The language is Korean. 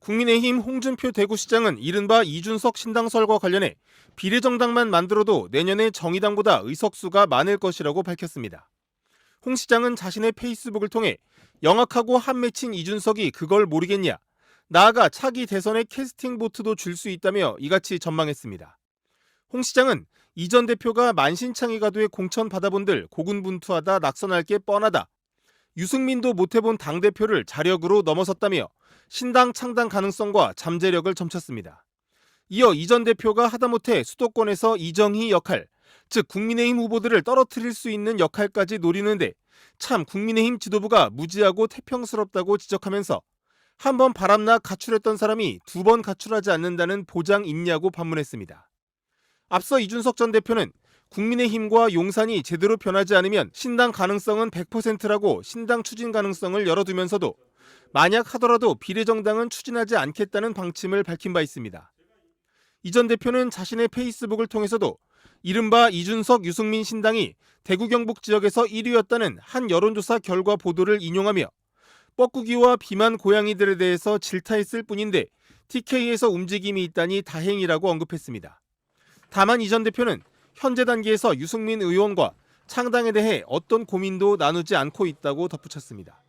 국민의힘 홍준표 대구시장은 이른바 이준석 신당설과 관련해 비례정당만 만들어도 내년에 정의당보다 의석수가 많을 것이라고 밝혔습니다. 홍 시장은 자신의 페이스북을 통해 영악하고 한 맺힌 이준석이 그걸 모르겠냐. 나아가 차기 대선에 캐스팅 보트도 줄 수 있다며 이같이 전망했습니다. 홍 시장은 이전 대표가 만신창이 가도에 공천 받아본들 고군분투하다 낙선할 게 뻔하다. 유승민도 못해본 당대표를 자력으로 넘어섰다며 신당 창당 가능성과 잠재력을 점쳤습니다. 이어 이 전 대표가 하다못해 수도권에서 이정희 역할, 즉 국민의힘 후보들을 떨어뜨릴 수 있는 역할까지 노리는데 참 국민의힘 지도부가 무지하고 태평스럽다고 지적하면서 한 번 바람나 가출했던 사람이 두 번 가출하지 않는다는 보장 있냐고 반문했습니다. 앞서 이준석 전 대표는 국민의힘과 용산이 제대로 변하지 않으면 신당 가능성은 100%라고 신당 추진 가능성을 열어두면서도 만약 하더라도 비례정당은 추진하지 않겠다는 방침을 밝힌 바 있습니다. 이 전 대표는 자신의 페이스북을 통해서도 이른바 이준석 유승민 신당이 대구 경북 지역에서 1위였다는 한 여론조사 결과 보도를 인용하며 뻐꾸기와 비만 고양이들에 대해서 질타했을 뿐인데 TK에서 움직임이 있다니 다행이라고 언급했습니다. 다만 이 전 대표는 현재 단계에서 유승민 의원과 창당에 대해 어떤 고민도 나누지 않고 있다고 덧붙였습니다.